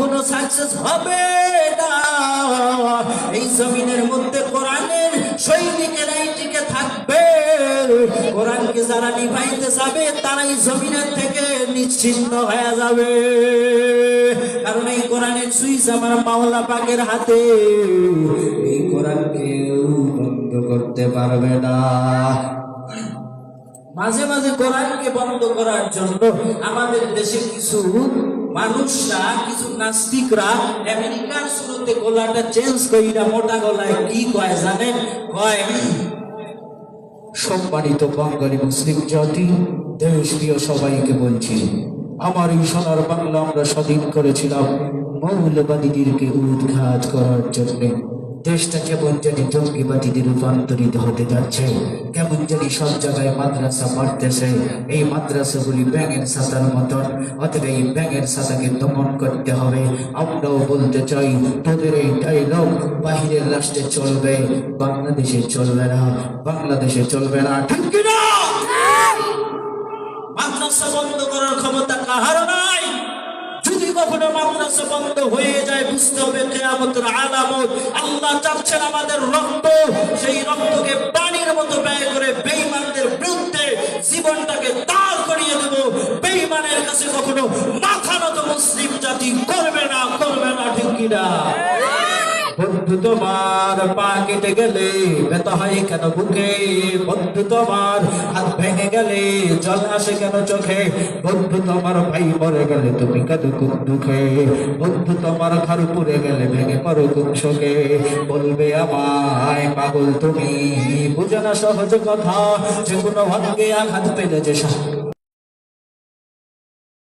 কোনো সাকসেস হবে না। এই জমিনের মধ্যে কোরআনের সৈনিকেরাই টিকে থাকবে। কোরআনকে যারা নিভাইতে যাবে, তারাই জমিনের থেকে নিশ্চিন্ন হয়ে যাবে। কারণ এই কোরআনের সুইচ আমার মাওলা পাকের হাতে। এই কোরআন কেউ বন্ধ করতে পারবে না। মাঝে মাঝে কোরআনকে বন্ধ করার জন্য আমাদের দেশে কিছু মানুষরা কিছু নাস্তিকরা আমেরিকার শুরুতে গলাটা চেঞ্জ কইরা মোটা গলায় কি কয় জানেন? কয়? সম্মানিত বাঙালি মুসলিম জাতি, দেশ প্রিয় সবাইকে বলছি, আমার এই সোনার বাংলা আমরা স্বাধীন করেছিলাম মৌলবাদীদেরকে উৎখাত করার জন্যে। দেশটা কেমন জানি জঙ্গিবাদীতে রূপান্তরিত হতে যাচ্ছে কেমন জানি সব জায়গায় মাদ্রাসা মারতেছে এই মাদ্রাসাগুলি ব্যাঙের সাতার মতন অতএব এই ব্যাঙের সাতাকে দমন করতে হবে। আমরাও বলতে চাই তোদের এই ডাইলগ বাহিরের রাষ্ট্রে চলবে বাংলাদেশে চলবে না বাংলাদেশে চলবে না। ঠিক কিনা? মাদ্রাসা বন্ধ করার ক্ষমতা কাহার মাদ্রাসা হয়ে যায়, বুঝতে হবে কেয়ামতের আলামত। আল্লাহ চাচ্ছেন আমাদের রক্ত, সেই রক্তকে পানির মতো ব্যয় করে বেইমানদের বিরুদ্ধে জীবনটাকে দাঁড় করিয়ে দেব। বেঈমানের কাছে কখনো বন্ধু তোমার পা কেটে গেলে ব্যথা হয় কেন বুকে? বন্ধু তোমার হাত ভেঙে গেলে জল আসে কেন চোখে? বন্ধু তোমার ভাই মরে গেলে তুমি কেন কোন দুঃখে? বন্ধু তোমার ঘর পুড়ে গেলে ভেঙে পড়ো কোন শোকে? বলবে আমায়, পাগল তুমি, বুঝে না সহজ কথা, যে কোনো ভাগ্যে আঘাত পেলে যে সা-